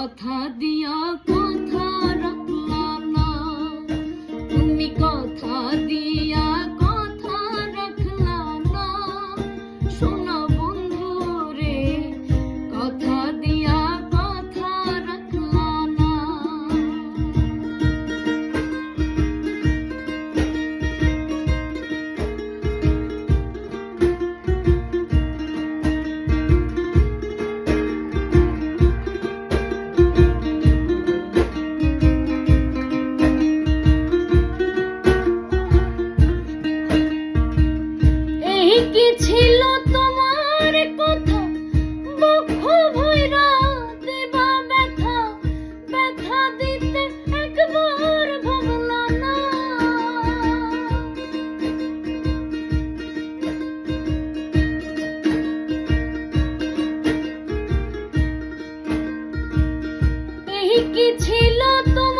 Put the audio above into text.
কথা দিয়া কথা কি ছিল তোমার কথা? বক্ষ ভৈরা দেবা, ব্যথা ব্যথা দিতে একবার ভাবলা না। এই কি ছিল তোমার